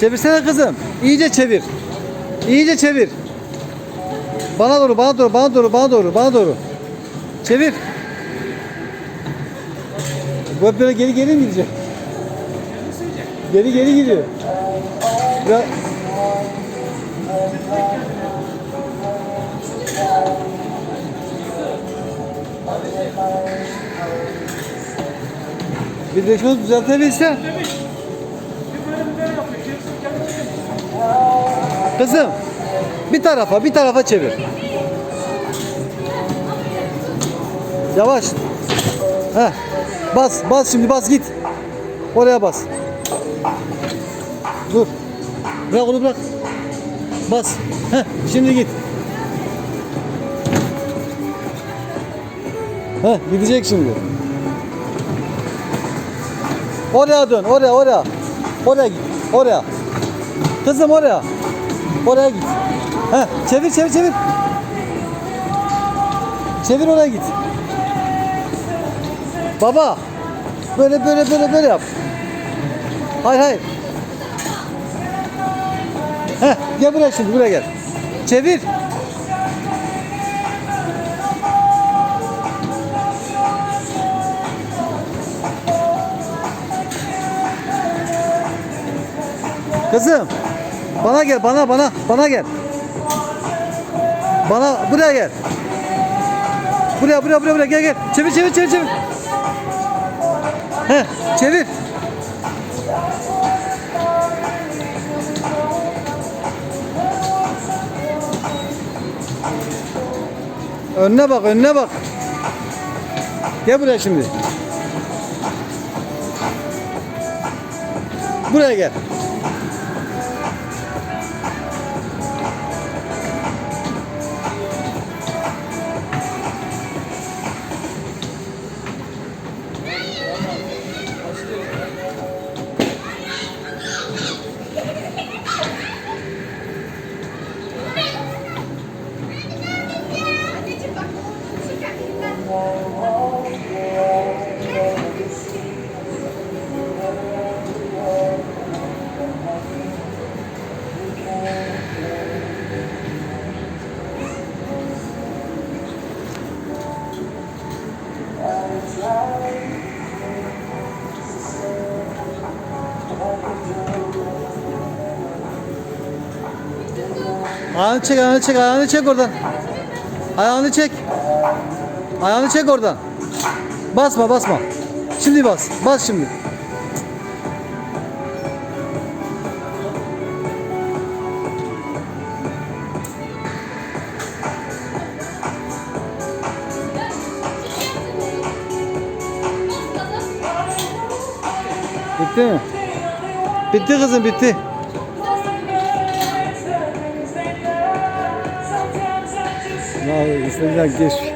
Çevirsene kızım. İyice çevir. İyice çevir. Bana doğru, bana doğru, bana doğru, bana doğru, bana doğru. Çevir. Bu böyle geri geri mi gidecek? Geri geri gidiyor. Ya, bir direksiyonu düzeltebilse. Kızım bir tarafa bir tarafa çevir. Yavaş. Heh. Bas bas şimdi bas git. Oraya bas. Dur. Bırak onu bırak. Bas. Heh. Şimdi git. Heh, gidecek şimdi. Oraya dön, oraya, oraya. Oraya git, oraya. Kızım oraya. Oraya git. Heh, çevir, çevir, çevir. Çevir oraya git. Baba. Böyle böyle böyle böyle yap. Hayır hayır. Heh, gel buraya şimdi buraya gel. Çevir. Kızım. Bana gel bana bana bana gel. Bana buraya gel. Buraya buraya buraya buraya gel gel. Çevir çevir çevir çevir. He çevir. Önüne bak önüne bak. Gel buraya şimdi. Buraya gel. Ayağını çek, ayağını çek, ayağını çek oradan. Ayağını çek. Ayağını çek oradan. Basma, basma. Şimdi bas, bas şimdi. Bitti mi? Bitti kızım, bitti. Ya İslam'dan geç.